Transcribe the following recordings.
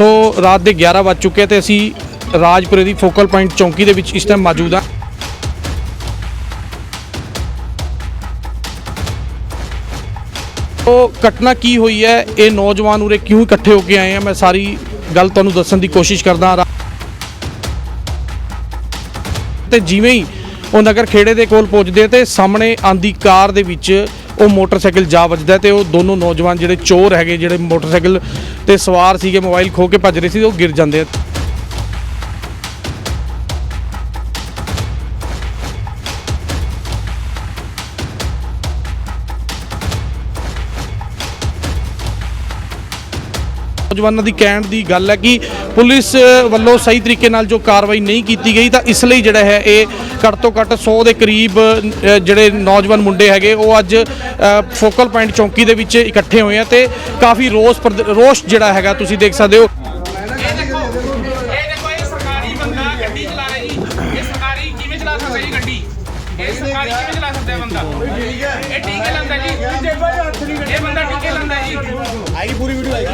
ਸੋ ਰਾਤ ਦੇ 11 ਵੱਜ ਚੁੱਕੇ ਤੇ ਅਸੀਂ ਰਾਜਪੁਰੇ ਦੀ ਫੋਕਲ ਪੁਆਇੰਟ ਚੌਂਕੀ ਦੇ ਵਿੱਚ ਇਸ ਟਾਈਮ ਮੌਜੂਦ ਹਾਂ। ਉਹ ਘਟਨਾ ਕੀ ਹੋਈ ਹੈ? ਇਹ ਨੌਜਵਾਨ ਉਰੇ ਕਿਉਂ ਇਕੱਠੇ ਹੋ ਕੇ ਆਏ ਆ? ਮੈਂ ਸਾਰੀ ਗੱਲ ਤੁਹਾਨੂੰ ਦੱਸਣ ਦੀ ਕੋਸ਼ਿਸ਼ ਕਰਦਾ ਹਾਂ। ਤੇ ਜਿਵੇਂ ਹੀ ਉਹ ਨਗਰ ਖੇੜੇ ਦੇ ਕੋਲ ਪਹੁੰਚਦੇ ਆ ਤੇ ਸਾਹਮਣੇ ਆਂਦੀ ਕਾਰ ਦੇ ਵਿੱਚ ਉਹ ਮੋਟਰਸਾਈਕਲ ਜਾ ਵੱਜਦਾ ਤੇ ਉਹ ਦੋਨੋਂ ਨੌਜਵਾਨ ਜਿਹੜੇ ਚੋਰ ਹੈਗੇ, ਜਿਹੜੇ ਮੋਟਰਸਾਈਕਲ ਤੇ ਸਵਾਰ ਸੀਗੇ ਮੋਬਾਈਲ ਖੋ ਕੇ ਭੱਜ ਰਹੇ ਸੀ ਉਹ ਗਿਰ ਜਾਂਦੇ ਆ। ਨੌਜਵਾਨਾਂ ਦੀ ਕਹਿਣ ਦੀ ਗੱਲ ਹੈ ਕਿ ਪੁਲਿਸ ਵੱਲੋਂ ਸਹੀ ਤਰੀਕੇ ਨਾਲ ਜੋ ਕਾਰਵਾਈ ਨਹੀਂ ਕੀਤੀ ਗਈ ਤਾਂ ਇਸ ਲਈ ਜਿਹੜਾ ਹੈ ਇਹ ਘੱਟ ਤੋਂ ਘੱਟ 100 ਦੇ ਕਰੀਬ ਜਿਹੜੇ ਨੌਜਵਾਨ ਮੁੰਡੇ ਹੈਗੇ ਉਹ ਅੱਜ ਫੋਕਲ ਪੁਆਇੰਟ ਚੌਂਕੀ ਦੇ ਵਿੱਚ ਇਕੱਠੇ ਹੋਏ ਆ ਤੇ ਕਾਫੀ ਰੋਸ ਰੋਸ਼ ਜਿਹੜਾ ਹੈਗਾ ਤੁਸੀਂ ਦੇਖ ਸਕਦੇ ਹੋ। ਇਹ ਦੇਖੋ ਇਹ ਦੇਖੋ ਇਹ ਸਰਕਾਰੀ ਬੰਦਾ ਗੱਡੀ ਚਲਾ ਰਿਹਾ ਜੀ। ਇਹ ਸਰਕਾਰੀ ਕਿਵੇਂ ਚਲਾ ਸਕਦਾ ਜੀ ਗੱਡੀ? ਇਹ ਸਰਕਾਰੀ ਕਿਵੇਂ ਚਲਾ ਸਕਦਾ ਹੈ ਬੰਦਾ? ਇਹ ਟੀਕੇ ਲਾਉਂਦਾ ਜੀ। ਇਹ ਬੰਦਾ ਟੀਕੇ ਲਾਉਂਦਾ ਜੀ। ਆਈ ਪੂਰੀ ਵੀਡੀਓ ਆਈ।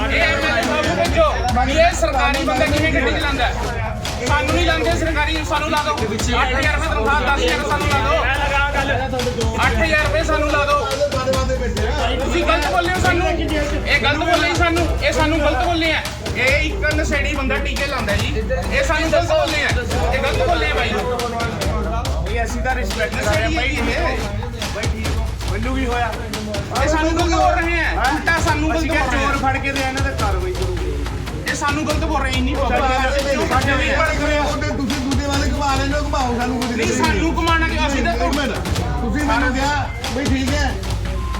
ਵੀ ਇਹ ਸਰਕਾਰੀ ਬੰਦਾ ਕਿਵੇਂ ਗੱਡੀ ਚਲਾਉਂਦਾ? ਹੈ? ਸਾਨੂੰ ਨਹੀਂ ਲਾਉਂਦੇ ਸਰਕਾਰੀ ਸਾਨੂੰ ਲਾ ਦਿਓ। 8000 ਰੁਪਏ ਤਨਖਾਹ 10000 ਸਾਨੂੰ ਲਾ ਦਿਓ। 8000 ਰੁਪਏ ਸਾਨੂੰ ਲਾ ਦਿਓ। ਤੁਸੀਂ ਗਲਤ ਬੋਲੇ ਹੋ ਸਾਨੂੰ। ਇਹ ਗਲਤ ਬੋਲੇ ਸਾਨੂੰ। ਇਹ ਸਾਨੂੰ ਗਲਤ ਬੋਲੇ ਆ। ਇਹ ਇੱਕ ਨਸ਼ੇੜੀ ਬੰਦਾ ਟੀਕੇ ਲਾਉਂਦਾ ਜੀ। ਇਹ ਸਾਨੂੰ ਗਲਤ ਬੋਲੇ ਆ। ਇਹ ਗਲਤ ਬੋਲੇ ਆ ਬਾਈ। ਇਹ ਅਸੀਂ ਤਾਂ ਰਿਸਪੈਕਟ ਕਰ ਰਹੇ ਆ ਬਾਈ ਇਹ ਮੈਨੂੰ ਵੀ ਹੋਇਆ? ਇਹ ਸਾਨੂੰ ਗਲਤ ਬੋਲ ਰਹੇ ਆ। ਉਲਟਾ ਸਾਨੂੰ ਗਲਤ ਚੋਰ ਫੜ ਕੇ ਦੇ ਇਹਨਾਂ ਇਹ ਸਾਨੂੰ ਗਲਤ ਬੋਲ ਰਹੇ ਇੰਨੀ ਸਾਡੇ ਵੀ ਤੁਸੀਂ ਦੂਜੇ ਵਾਲੇ ਘੁਮਾ ਹੋ ਘੁਮਾਓ ਸਾਨੂੰ ਕੁਝ ਨਹੀਂ ਸਾਨੂੰ ਕਮਾਣਾ ਕਿ ਅਸੀਂ ਤਾਂ ਤੁਸੀਂ ਮੈਨੂੰ ਕਿਹਾ ਬਈ ਠੀਕ ਹੈ।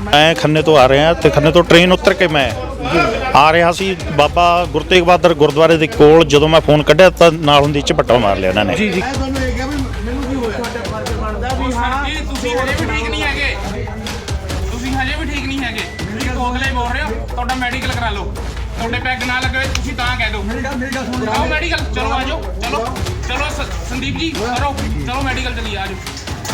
ਮੈਂ ਖੰਨੇ ਤੋਂ ਆ ਰਿਹਾ ਤੇ ਖੰਨੇ ਤੋਂ ਟ੍ਰੇਨ ਉਤਰ ਕੇ ਮੈਂ ਆ ਰਿਹਾ ਸੀ। ਬਾਬਾ ਗੁਰੂ ਤੇਗ ਬਹਾਦਰ ਗੁਰਦੁਆਰੇ ਦੇ ਕੋਲ ਜਦੋਂ ਮੈਂ ਫੋਨ ਕੱਢਿਆ ਤਾਂ ਨਾਲ ਹੁੰਦੀ ਝਪੱਟਾ ਮਾਰ ਲਿਆ ਇਹਨਾਂ ਨੇ। ਜੀ ਜੀ ਮੈਂ ਤੁਹਾਨੂੰ ਇਹ ਕਿਹਾ ਵੀ ਮੈਨੂੰ ਕੀ ਹੋਇਆ? ਜੀ ਤੁਸੀਂ ਹਜੇ ਵੀ ਠੀਕ ਨਹੀਂ ਹੈਗੇ। ਤੁਸੀਂ ਹਜੇ ਵੀ ਠੀਕ ਨਹੀਂ ਹੈਗੇ। ਤੁਸੀਂ ਕੋਕਲੇ ਬੋਲ ਰਹੇ ਹੋ ਤੁਹਾਡਾ ਮੈਡੀਕਲ ਕਰਾ ਲਓ। ਤੁਹਾਡੇ ਪੈਗ ਨਾ ਲੱਗੇ ਹੋਏ, ਤੁਸੀਂ ਤਾਂ ਕਹਿ ਦਿਓ। ਆਓ ਮੈਡੀਕਲ ਚਲੋ ਆਜੋ ਚਲੋ। ਚਲੋ ਸ- ਸੰਦੀਪ ਜੀ ਕਰੋ। ਚਲੋ ਮੈਡੀਕਲ ਚਲੀ ਆਜੋ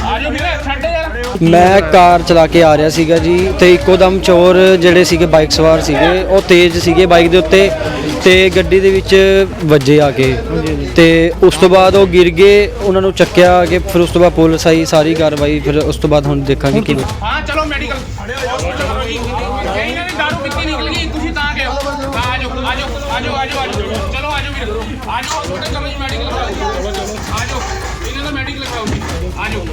ਆਜੋ ਵੀਰੇ ਛੱਡ ਯਾਰ। ਮੈਂ ਕਾਰ ਚਲਾ ਕੇ ਆ ਰਿਹਾ ਸੀਗਾ ਜੀ ਤੇ ਇੱਕੋ ਦਮ ਚੋਰ ਜਿਹੜੇ ਸੀਗੇ ਬਾਈਕ ਸਵਾਰ ਸੀਗੇ ਉਹ ਤੇਜ਼ ਸੀਗੇ ਬਾਈਕ ਦੇ ਉੱਤੇ ਤੇ ਗੱਡੀ ਦੇ ਵਿੱਚ ਵੱਜੇ ਆ ਕੇ। ਤੇ ਉਸ ਤੋਂ ਬਾਅਦ ਉਹ ਗਿਰ ਗਏ ਉਹਨਾਂ ਨੂੰ ਚੱਕਿਆ ਆ ਕੇ ਫਿਰ ਉਸ ਤੋਂ ਬਾਅਦ ਪੁਲਿਸ ਆਈ ਸਾਰੀ ਕਾਰਵਾਈ ਫਿਰ ਉਸ ਤੋਂ ਬਾਅਦ ਹੁਣ ਦੇਖਾਂਗੇ ਕੀ ਹਾਂ ਚਲੋ ਮੈਡੀਕਲ ਜੀ ਆਜੋ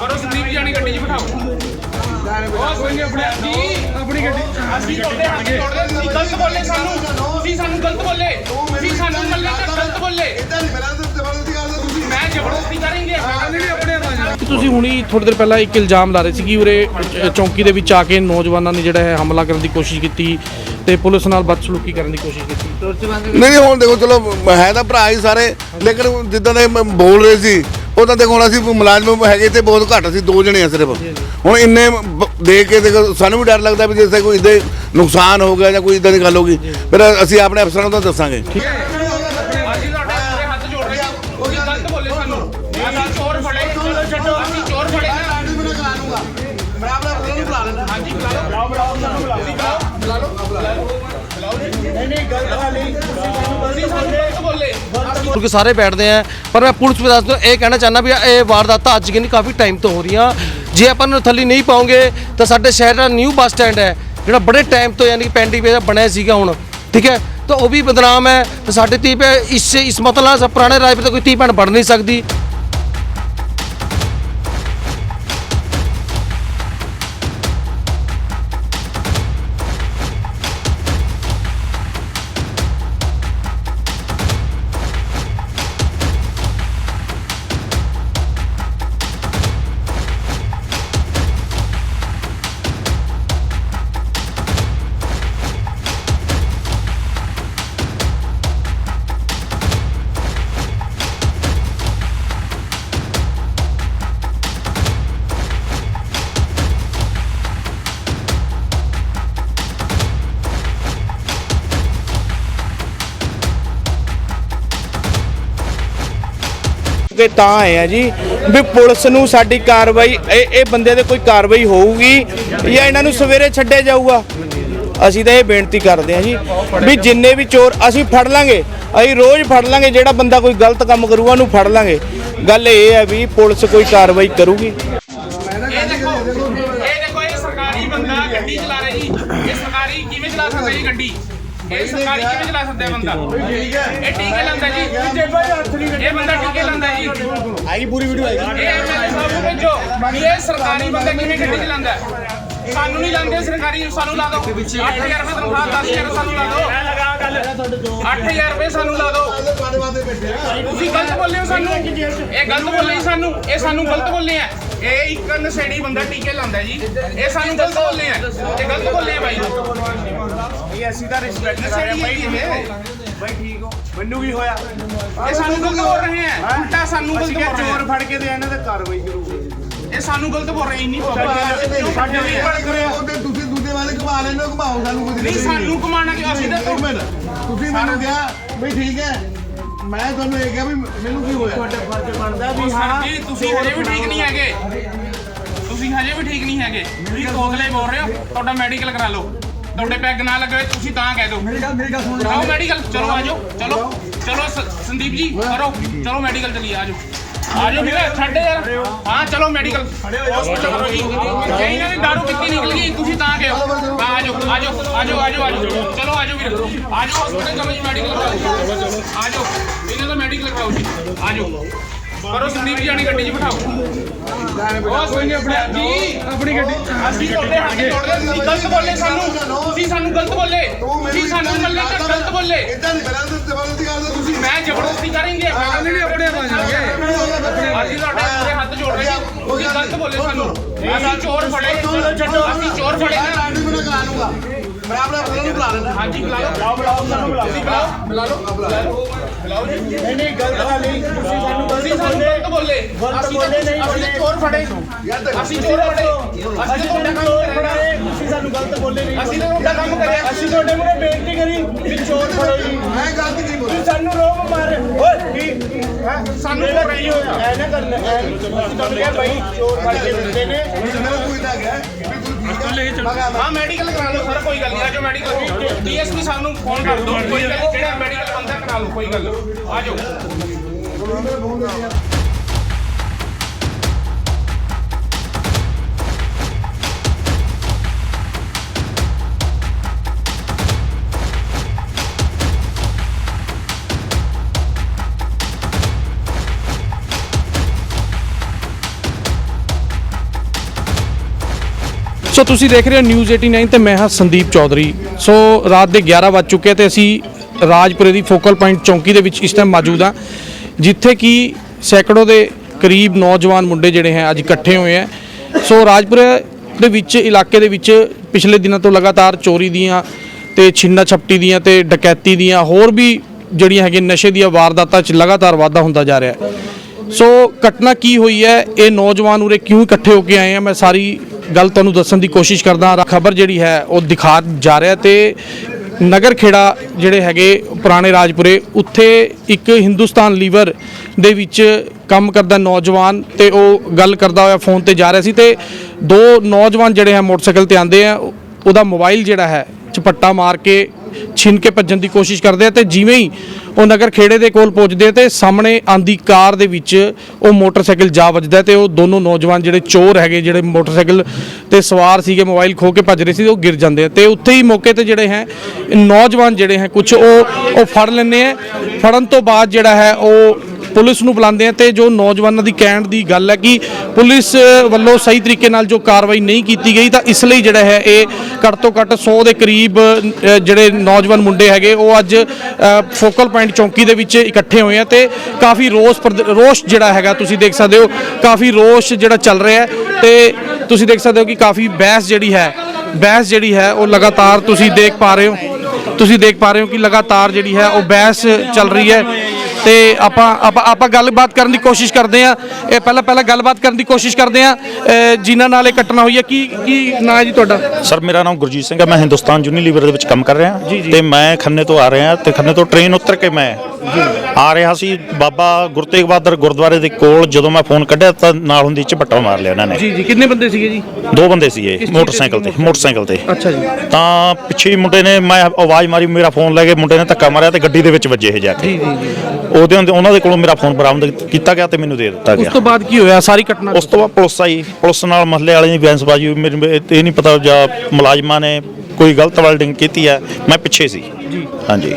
ਕਰੋ ਸੰਦੀਪ ਜੀ ਆਣੀ ਗੱਡੀ 'ਚ ਬਿਠਾਓ। ਉਹ ਕੋਈ ਨਹੀਂ ਆਪਣੇ ਜੀ ਆਪਣੀ ਗੱਡੀ ਅਸੀਂ ਤੁਹਾਡੇ ਹੱਥ ਜੋੜਦੇ ਤੁਸੀਂ ਗਲਤ ਬੋਲੇ ਸਾਨੂੰ। ਤੁਸੀਂ ਸਾਨੂੰ ਗਲਤ ਬੋਲੇ। ਤੁਸੀਂ ਸਾਨੂੰ ਮੱਲੇ ਤੇ ਗਲਤ ਬੋਲੇ। ਇਦਾਂ ਨਹੀਂ ਪਹਿਲਾਂ ਤਾਂ ਜ਼ਬਰਦਸਤੀ ਕਰਦੇ ਤੁਸੀਂ। ਮੈਂ ਜ਼ਬਰਦਸਤੀ ਕਰਾਂਗੇ। ਮੈਂ ਨਹੀਂ ਆਪਣੇ ਹੱਥ ਕਿ ਤੁਸੀਂ ਹੁਣੀ ਥੋੜੀ ਦੇਰ ਪਹਿਲਾਂ ਇੱਕ ਇਲਜ਼ਾਮ ਲਾ ਰਹੇ ਸੀ ਕਿ ਉਰੇ ਚੌਂਕੀ ਦੇ ਵਿੱਚ ਆ ਕੇ ਨੌਜਵਾਨਾਂ ਨੇ ਜਿਹੜਾ ਹੈ ਹਮਲਾ ਕਰਨ ਦੀ ਕੋਸ਼ਿਸ਼ ਕੀਤੀ ਤੇ ਪੁਲਿਸ ਨਾਲ ਬਦਸਲੂਕੀ ਕਰਨ ਦੀ ਕੋਸ਼ਿਸ਼ ਕੀਤੀ। ਨਹੀਂ ਹੁਣ ਦੇਖੋ ਚਲੋ ਹੈ ਤਾਂ ਭਰਾ ਹੀ ਸਾਰੇ। ਲੇਕਿਨ ਜਿੱਦਾਂ ਦੇ ਬੋਲ ਰਹੇ ਸੀ ਉਹ ਤਾਂ ਦੇਖੋ ਹੁਣ ਅਸੀਂ ਮੁਲਾਜ਼ਮ ਹੈਗੇ ਤੇ ਬਹੁਤ ਘੱਟ ਸੀ ਦੋ ਜਣੇ ਆ ਸਿਰਫ। ਹੁਣ ਇੰਨੇ ਬ- ਦੇਖ ਕੇ ਦੇਖੋ ਸਾਨੂੰ ਵੀ ਡਰ ਲੱਗਦਾ ਵੀ ਜੇ ਕੋਈ ਇਦਾਂ ਨੁਕਸਾਨ ਹੋ ਗਿਆ ਜਾਂ ਕੋਈ ਇਦਾਂ ਦੀ ਗੱਲ ਹੋ ਗਈ ਫਿਰ ਅਸੀਂ ਆਪਣੇ ਅਫਸਰਾਂ ਨੂੰ ਤਾਂ ਦੱਸਾਂਗੇ। ਕਿਉਂਕਿ ਸਾਰੇ ਬੈਠਦੇ ਆ, ਪਰ ਮੈਂ ਪੁਲਿਸ ਪ੍ਰਸ਼ਾਸਨ ਤੋਂ ਇਹ ਕਹਿਣਾ ਚਾਹੁੰਦਾ ਵੀ ਇਹ ਵਾਰਦਾਤਾਂ ਅੱਜ ਕਿ ਕਾਫੀ ਟਾਈਮ ਤੋਂ ਹੋ ਰਹੀਆਂ। ਜੇ ਆਪਾਂ ਨੂੰ ਥੱਲੀ ਨਹੀਂ ਪਾਉਂਗੇ, ਤਾਂ ਸਾਡੇ ਸ਼ਹਿਰ ਦਾ ਨਿਊ ਬੱਸ ਸਟੈਂਡ ਹੈ, ਜਿਹੜਾ ਬੜੇ ਟਾਈਮ ਤੋਂ ਯਾਨੀ ਕਿ ਪੈਂਡੀ ਵੇ ਬਣਿਆ ਸੀਗਾ ਹੁਣ, ਠੀਕ ਹੈ? ਤਾਂ ਉਹ ਵੀ ਬਦਨਾਮ ਹੈ, ਤਾਂ ਸਾਡੇ ਤੀ ਪੇ ਇਸ ਇਸ ਮਤਲਬ ਪੁਰਾਣੇ ਰਾਜ ਤੋਂ ਕੋਈ ਤੀ ਭੈਣ ਬਣ ਨਹੀਂ ਸਕਦੀ। ਕੇ ਤਾਂ ਆਏ ਆ ਜੀ, ਵੀ ਪੁਲਿਸ ਨੂੰ ਸਾਡੀ ਕਾਰਵਾਈ, ਇਹ ਇਹ ਬੰਦੇ ਤੇ ਕੋਈ ਕਾਰਵਾਈ ਹੋਊਗੀ ਜਾਂ ਇਹਨਾਂ ਨੂੰ ਸਵੇਰੇ ਛੱਡਿਆ ਜਾਊਗਾ? ਅਸੀਂ ਤਾਂ ਇਹ ਬੇਨਤੀ ਕਰਦੇ ਹਾਂ ਜੀ, ਵੀ ਜਿੰਨੇ ਵੀ ਚੋਰ ਅਸੀਂ ਫੜ ਲਾਂਗੇ, ਅਸੀਂ ਰੋਜ਼ ਫੜ ਲਾਂਗੇ, ਜਿਹੜਾ ਬੰਦਾ ਕੋਈ ਗਲਤ ਕੰਮ ਕਰੂਗਾ ਉਹਨੂੰ ਫੜ ਲਾਂਗੇ। ਗੱਲ ਇਹ ਹੈ ਵੀ ਪੁਲਿਸ ਕੋਈ ਕਾਰਵਾਈ ਕਰੂਗੀ। ਇਹ ਸਰਕਾਰੀ ਕਿਵੇਂ ਚਲਾ ਸਕਦਾ ਹੈ ਬੰਦਾ? ਇਹ ਟੀਕੇ ਲਾਉਂਦਾ ਜੀ। ਇਹ ਬੰਦਾ ਟੀਕੇ ਲਾਉਂਦਾ ਜੀ। ਆਈ ਪੂਰੀ ਵੀਡੀਓ ਆਈ। ਇਹ ਐਮਐਲਏ ਸਾਹਿਬ ਨੂੰ ਭੇਜੋ। ਵੀ ਇਹ ਸਰਕਾਰੀ ਬੰਦਾ ਕਿਵੇਂ ਗੱਡੀ ਚਲਾਉਂਦਾ? ਹੈ? ਸਾਨੂੰ ਨਹੀਂ ਲਾਉਂਦੇ ਸਰਕਾਰੀ ਸਾਨੂੰ ਲਾ ਦਿਓ। 8000 ਰੁਪਏ ਤਨਖਾਹ 10000 ਸਾਨੂੰ ਲਾ ਦਿਓ। 8000 ਰੁਪਏ। ਸਾਨੂੰ ਲਾ ਦਿਓ। ਤੁਸੀਂ ਗਲਤ ਬੋਲੇ ਹੋ ਸਾਨੂੰ। ਇਹ ਗਲਤ ਬੋਲੇ ਜੀ ਸਾਨੂੰ। ਇਹ ਸਾਨੂੰ ਗਲਤ ਬੋਲੇ ਆ। ਇਹ ਇੱਕ ਨਸ਼ੇੜੀ ਬੰਦਾ ਟੀਕੇ ਲਾਉਂਦਾ ਜੀ। ਇਹ ਸਾਨੂੰ ਗਲਤ ਬੋਲੇ ਆ। ਇਹ ਗਲਤ ਬੋਲੇ ਆ ਬਾਈ। ਇਹ ਅਸੀਂ ਤਾਂ ਰਿਸਪੈਕਟ ਕਰ ਰਹੇ ਬਾਈ ਬਾਈ ਠੀਕ ਹੋ। ਮੈਨੂੰ ਵੀ ਹੋਇਆ? ਇਹ ਸਾਨੂੰ ਗਲਤ ਬੋਲ ਰਹੇ ਆ। ਉਲਟਾ ਸਾਨੂੰ ਗਲਤ ਬੋਲ ਰਹੇ ਚੋਰ ਫੜ ਕੇ ਤੇ ਇਹਨਾਂ ਤੇ ਕਾਰਵਾਈ ਕਰੂਗੇ ਇਹ ਸਾਨੂੰ ਗਲਤ ਬੋਲ ਰਹੇ ਇੰਨੀ ਪਬਲਿਕ ਸਾਡੇ ਵੀ ਉਹਦੇ ਤੁਸੀਂ ਵਾਲੇ ਘੁਮਾ ਹੋ ਘੁਮਾਓ ਸਾਨੂੰ ਕੁਝ ਨਹੀਂ ਸਾਨੂੰ ਕਮਾਣਾ ਕਿ ਅਸੀਂ ਤਾਂ ਮਿੰਟ। ਤੁਸੀਂ ਮੈਨੂੰ ਕਿਹਾ ਵੀ ਠੀਕ ਹੈ ਮੈਂ ਤੁਹਾਨੂੰ ਇਹ ਕਿਹਾ ਵੀ ਮੈਨੂੰ ਕੀ ਹੋਇਆ? ਵੀ ਹਾਂ ਜੀ ਤੁਸੀਂ ਹਜੇ ਵੀ ਠੀਕ ਨਹੀਂ ਹੈਗੇ। ਤੁਸੀਂ ਹਜੇ ਵੀ ਠੀਕ ਨਹੀਂ ਹੈਗੇ। ਤੁਸੀਂ ਕੋਕਲੇ ਬੋਲ ਰਹੇ ਹੋ ਤੁਹਾਡਾ ਮੈਡੀਕਲ ਕਰਾ ਲਓ। ਤੁਹਾਡੇ ਪੈਗ ਨਾ ਲੱਗੇ ਤੁਸੀਂ ਤਾਂ ਕਹਿ ਦਿਓ। ਮੇਰੀ ਗੱਲ ਮੇਰੀ ਗੱਲ ਸੁਣ। ਲਓ ਮੈਡੀਕਲ ਚਲੋ ਆਜੋ ਚਲੋ ਚਲੋ। ਸੰਦੀਪ ਜੀ ਕਰੋ। ਚਲੋ ਮੈਡੀਕਲ ਚਲੀਏ ਆਜੋ ਆਜੋ ਵੀਰੇ ਛੱਡ ਯਾਰ। ਹਾਂ ਚਲੋ ਮੈਡੀਕਲ ਕਰੋ ਜੀ ਇਹਨਾਂ ਨੇ ਦਾਰੂ ਪੀਤੀ ਨਿਕਲ ਗਈ ਤੁਸੀਂ ਤਾਂ ਕਹਿਓ ਆਜੋ ਆਜੋ ਆਜੋ ਆਜੋ ਆਜੋ। ਚਲੋ ਆਜੋ ਵੀਰੇ। ਆਜੋ ਹਸਪੀਟਲ ਚਲੋ ਜੀ ਮੈਡੀਕਲ ਕਰਾਓ ਆਜੋ ਇਹਨਾਂ ਦਾ ਮੈਡੀਕਲ ਕਰਾਓ ਜੀ। ਆਜੋ। ਕਰੋ ਸੰਦੀਪ ਜੀ ਆਣੀ ਗੱਡੀ 'ਚ ਬਿਠਾਓ। ਉਹ ਕੋਈ ਨਹੀਂ ਆਪਣੀ ਜੀ ਆਪਣੀ ਗੱਡੀ। ਅਸੀਂ ਤੁਹਾਡੇ ਹੱਥ ਜੋੜਦੇ ਤੁਸੀਂ ਗਲਤ ਬੋਲੇ ਸਾਨੂੰ। ਤੁਸੀਂ ਸਾਨੂੰ ਗਲਤ ਬੋਲੇ। ਤੁਸੀਂ ਸਾਨੂੰ ਗਲਤ ਬੋਲੇ। ਇਦਾਂ ਨਹੀਂ ਕਰਾਂ ਬੋਲੇ ਸਾਨੂੰ। ਅਸੀਂ ਚੋਰ ਫੜੇ। ਅਸੀਂ ਚੋਰ ਫੜੇ। ਮੈਂ ਲੂੰਗਾ। ਮੈਂ ਆਪਣਾ ਫੋਨ ਨੂੰ ਬੁਲਾ ਲੈਣਾ ਹਾਂਜੀ ਬੁਲਾ ਲਓ। ਬੁਲਾਓ ਬੁਲਾਓ ਸਾਨੂੰ ਬੁਲਾਓ ਬੁਲਾ ਲਓ। ਬੁਲਾ ਲਓ। ਬੁਲਾਓ ਜੀ ਨਹੀਂ ਨਹੀਂ ਗਲਤ ਗੱਲ ਨਹੀਂ। ਤੁਸੀਂ ਸਾਨੂੰ ਤੁਸੀਂ ਸਾਨੂੰ ਗਲਤ ਬੋਲੇ। ਅਸੀਂ ਤਾਂ ਅਸੀਂ ਤਾਂ ਚੋਰ ਫੜੇ। ਅਸੀਂ ਚੋਰ ਫੜੇ। ਅਸੀਂ ਤਾਂ ਤੁਹਾਡਾ ਕੰਮ ਕਰਿਆ। ਤੁਸੀਂ ਸਾਨੂੰ ਗਲਤ ਬੋਲੇ ਨਹੀਂ। ਅਸੀਂ ਤਾਂ ਤੁਹਾਡਾ ਕੰਮ ਕਰਿਆ। ਅਸੀਂ ਤੁਹਾਡੇ ਮੂਹਰੇ ਬੇਨਤੀ ਕਰੀ ਵੀ ਚੋਰ ਫੜੋ ਜੀ। ਮੈਂ ਗਲਤ ਨਹੀਂ ਬੋਲਿਆ। ਸਾਨੂੰ ਰੋਬ ਮਾਰ ਓਏ ਕੀ? ਸਾਨੂੰ ਇਹਦਾ ਨਹੀਂ ਹੋਇਆ ਐ ਨਾ ਕਰਨਾ ਅਸੀਂ ਤੁਹਾਨੂੰ ਕਿਹਾ ਬਾਈ ਚੋਰ ਫੜ ਕੇ ਦਿੰਦੇ ਨੇ। ਮੈਨੂੰ ਕੋਈ ਤਾਂ ਗਿਆ ਵੀ ਤੂੰ ਹਾਂ ਮੈਡੀਕਲ ਕਰਾ ਲਓ ਸਰ ਕੋਈ ਗੱਲ ਨਹੀਂ ਆਜੋ ਮੈਡੀਕਲ ਡੀਐਸਪੀ ਸਾਨੂੰ ਫੋਨ ਕਰ ਦਿਓ। ਕੋਈ ਗੱਲ ਨੀ, ਜਿਹੜਾ ਮੈਡੀਕਲ ਬੰਦਾ ਕਰਾ ਲਓ ਕੋਈ ਗੱਲ ਨੀ। ਆਜੋ। ਸੋ ਤੁਸੀਂ ਦੇਖ ਰਹੇ ਹੋ ਨਿਊਜ਼ 89 ਤੇ ਮੈਂ ਹਾਂ ਸੰਦੀਪ ਚੌਧਰੀ। ਸੋ ਰਾਤ ਦੇ 11 ਵੱਜ ਚੁੱਕੇ ਤੇ ਅਸੀਂ ਰਾਜਪੁਰੇ ਦੀ ਫੋਕਲ ਪੁਆਇੰਟ ਚੌਂਕੀ ਦੇ ਵਿੱਚ ਇਸ ਟਾਈਮ ਮੌਜੂਦ ਹਾਂ, ਜਿੱਥੇ ਕਿ ਸੈਂਕੜੋ ਦੇ ਕਰੀਬ ਨੌਜਵਾਨ ਮੁੰਡੇ ਜਿਹੜੇ ਹੈ ਅੱਜ ਇਕੱਠੇ ਹੋਏ ਹੈ ਸੋ ਰਾਜਪੁਰੇ ਦੇ ਵਿੱਚ, ਇਲਾਕੇ ਦੇ ਵਿੱਚ ਪਿਛਲੇ ਦਿਨਾਂ ਤੋਂ ਲਗਾਤਾਰ ਚੋਰੀ ਦੀਆਂ ਤੇ ਛਿੰਨਾ ਛਪਟੀ ਦੀਆਂ ਤੇ ਡਕੈਤੀ ਦੀਆਂ ਹੋਰ ਵੀ ਜਿਹੜੀਆਂ ਹੈਗੀਆਂ ਨਸ਼ੇ ਦੀਆਂ ਵਾਰਦਾਤਾਂ 'ਚ ਲਗਾਤਾਰ ਵਾਧਾ ਹੁੰਦਾ ਜਾ ਰਿਹਾ। ਹੈ ਸੋ ਘਟਨਾ ਕੀ ਹੋਈ ਹੈ? ਇਹ ਨੌਜਵਾਨ ਉਰੇ ਕਿਉਂ ਇਕੱਠੇ ਹੋ ਕੇ ਆਏ ਆ? ਮੈਂ ਸਾਰੀ ਗੱਲ ਤੁਹਾਨੂੰ ਦੱਸਣ ਦੀ ਕੋਸ਼ਿਸ਼ ਕਰਦਾ ਖਬਰ ਜਿਹੜੀ ਹੈ, ਉਹ ਦਿਖਾ ਜਾ ਰਿਹਾ ਤੇ ਨਗਰ ਖੇੜਾ ਜਿਹੜੇ ਹੈਗੇ ਪੁਰਾਣੇ ਰਾਜਪੁਰੇ, ਉੱਥੇ ਇੱਕ ਹਿੰਦੁਸਤਾਨ ਲੀਵਰ ਦੇ ਵਿੱਚ ਕੰਮ ਕਰਦਾ ਨੌਜਵਾਨ ਤੇ ਉਹ ਗੱਲ ਕਰਦਾ ਹੋਇਆ ਫੋਨ ਤੇ ਜਾ ਰਿਹਾ ਸੀ ਤੇ ਦੋ ਨੌਜਵਾਨ ਜਿਹੜੇ ਹੈ ਮੋਟਰਸਾਈਕਲ ਤੇ ਆਂਦੇ ਆ, ਉਹਦਾ ਮੋਬਾਈਲ ਜਿਹੜਾ ਹੈ ਚਪੱਟਾ ਮਾਰ ਕੇ ਛਿਨ ਕੇ ਭੱਜਣ ਦੀ ਕੋਸ਼ਿਸ਼ ਕਰਦੇ ਆ ਤੇ ਜਿਵੇਂ ਹੀ ਉਹ ਨਗਰ ਖੇੜੇ ਦੇ ਕੋਲ ਪਹੁੰਚਦੇ ਆ ਤੇ ਸਾਹਮਣੇ ਆਂਦੀ ਕਾਰ ਦੇ ਵਿੱਚ ਉਹ ਮੋਟਰਸਾਈਕਲ ਜਾ ਵੱਜਦਾ ਤੇ ਉਹ ਦੋਨੋਂ ਨੌਜਵਾਨ ਜਿਹੜੇ ਚੋਰ ਹੈਗੇ, ਜਿਹੜੇ ਮੋਟਰਸਾਈਕਲ ਤੇ ਸਵਾਰ ਸੀਗੇ, ਮੋਬਾਈਲ ਖੋ ਕੇ ਭੱਜ ਰਹੇ ਸੀ, ਉਹ ਗਿਰ ਜਾਂਦੇ ਆ। ਤੇ ਉੱਥੇ ਹੀ ਮੌਕੇ ਤੇ ਜਿਹੜੇ ਹੈ, ਨੌਜਵਾਨ ਜਿਹੜੇ ਹੈ ਕੁਝ ਉਹ ਉਹ ਫੜ ਲੈਂਦੇ ਆ। ਫੜਨ ਤੋਂ ਬਾਅਦ ਜਿਹੜਾ ਹੈ, ਉਹ ਪੁਲਿਸ ਨੂੰ ਬੁਲਾਉਂਦੇ ਆ ਤੇ ਜੋ ਨੌਜਵਾਨਾਂ ਦੀ ਕਹਿਣ ਦੀ ਗੱਲ ਹੈ ਕਿ ਪੁਲਿਸ ਵੱਲੋਂ ਸਹੀ ਤਰੀਕੇ ਨਾਲ ਜੋ ਕਾਰਵਾਈ ਨਹੀਂ ਕੀਤੀ ਗਈ ਤਾਂ ਇਸ ਲਈ ਜਿਹੜਾ ਹੈ ਇਹ ਘੱਟ ਤੋਂ ਘੱਟ 100 ਦੇ ਕਰੀਬ ਜਿਹੜੇ ਨੌਜਵਾਨ ਮੁੰਡੇ ਹੈਗੇ, ਉਹ ਅੱਜ ਫੋਕਲ ਪੁਆਇੰਟ ਚੌਂਕੀ ਦੇ ਵਿੱਚ ਇਕੱਠੇ ਹੋਏ ਆ ਤੇ ਕਾਫੀ ਰੋਸ ਪ੍ਰਦ- ਰੋਸ਼ ਜਿਹੜਾ ਹੈਗਾ ਤੁਸੀਂ ਦੇਖ ਸਕਦੇ ਹੋ, ਕਾਫੀ ਰੋਸ਼ ਜਿਹੜਾ ਚੱਲ ਰਿਹਾ ਹੈ ਤੇ ਤੁਸੀਂ ਦੇਖ ਸਕਦੇ ਹੋ ਕਿ ਕਾਫੀ ਬਹਿਸ ਜਿਹੜੀ ਹੈ, ਬਹਿਸ ਜਿਹੜੀ ਹੈ ਉਹ ਲਗਾਤਾਰ ਤੁਸੀਂ ਦੇਖ ਪਾ ਰਹੇ ਹੋ, ਤੁਸੀਂ ਦੇਖ ਪਾ ਰਹੇ ਹੋ ਕਿ ਲਗਾਤਾਰ ਜਿਹੜੀ ਹੈ ਉਹ ਬਹਿਸ ਚੱਲ ਰਹੀ ਹੈ। ਤੇ ਆਪਾਂ ਆਪਾਂ ਆਪਾਂ ਗੱਲਬਾਤ ਕਰਨ ਦੀ ਕੋਸ਼ਿਸ਼ ਕਰਦੇ ਆ ਇਹ ਪਹਿਲਾਂ ਪਹਿਲਾਂ ਗੱਲਬਾਤ ਕਰਨ ਦੀ ਕੋਸ਼ਿਸ਼ ਕਰਦੇ ਆ ਜਿਨ੍ਹਾਂ ਨਾਲ ਇਹ ਘਟਨਾ ਹੋਈ ਹੈ ਕੀ ਕੀ ਨਾਂ ਹੈ ਜੀ ਤੁਹਾਡਾ? ਸਰ ਮੇਰਾ ਨਾਮ ਗੁਰਜੀਤ ਸਿੰਘ ਹੈ। ਮੈਂ ਹਿੰਦੁਸਤਾਨ ਯੂਨੀਲੀਵਰ ਦੇ ਵਿੱਚ ਕੰਮ ਕਰ ਰਿਹਾ। ਤੇ ਮੈਂ ਖੰਨੇ ਤੋਂ ਆ ਰਿਹਾ ਤੇ ਖੰਨੇ ਤੋਂ ਟ੍ਰੇਨ ਉਤਰ ਕੇ ਮੈਂ ਆ ਰਿਹਾ ਸੀ। ਬਾਬਾ ਗੁਰੂ ਤੇਗ ਬਹਾਦਰ ਗੁਰਦੁਆਰੇ ਦੇ ਕੋਲ ਜਦੋਂ ਮੈਂ ਫੋਨ ਕੱਢਿਆ ਤਾਂ ਨਾਲ ਹੁੰਦੀ ਝਪੱਟਾ ਮਾਰ ਲਿਆ ਉਹਨਾਂ ਨੇ। ਜੀ ਜੀ। ਕਿੰਨੇ ਬੰਦੇ ਸੀਗੇ ਜੀ? ਦੋ ਬੰਦੇ ਸੀਗੇ। ਮੋਟਰਸਾਈਕਲ ਤੇ? ਮੋਟਰਸਾਈਕਲ ਤੇ। ਅੱਛਾ ਜੀ। ਤਾਂ ਪਿੱਛੇ ਮੁੰਡੇ ਨੇ ਮੈਂ ਆਵਾਜ਼ ਮਾਰੀ ਮੇਰਾ ਫੋਨ ਲੈ ਕੇ ਮੁੰਡੇ ਨੇ ਧੱਕਾ ਮਾਰਿਆ ਤੇ ਗੱਡੀ ਦੇ ਵਿੱਚ ਵੱਜੇ ਇਹ ਜਾ ਕੇ। ਜੀ ਜੀ ਜੀ। ਉਹਦੇ ਹੁੰਦੇ ਉਹਨਾਂ ਦੇ ਕੋਲੋਂ ਮੇਰਾ ਫੋਨ ਬਰਾਮਦ ਕੀਤਾ ਗਿਆ ਤੇ ਮੈਨੂੰ ਦੇ ਦਿੱਤਾ ਉਸ ਗਿਆ। ਤੋਂ ਬਾਅਦ ਕੀ ਹੋਇਆ? ਸਾਰੀ ਘਟਨਾ ਉਸ ਤੋਂ ਬਾਅਦ ਪੁਲਿਸ ਆਈ। ਪੁਲਿਸ ਨਾਲ ਮਹੱਲੇ ਵਾਲਿਆਂ ਦੀ ਬੈਂਸਬਾਜ਼ੀ ਹੋਈ। ਮੈਨੂੰ ਇਹ ਨਹੀਂ ਪਤਾ ਜਾਂ ਮੁਲਾਜ਼ਮਾਂ ਨੇ ਕੋਈ ਗਲਤ ਵਰਡਿੰਗ ਕੀਤੀ ਹੈ। ਮੈਂ ਪਿੱਛੇ ਸੀ। ਜੀ ਹਾਂਜੀ।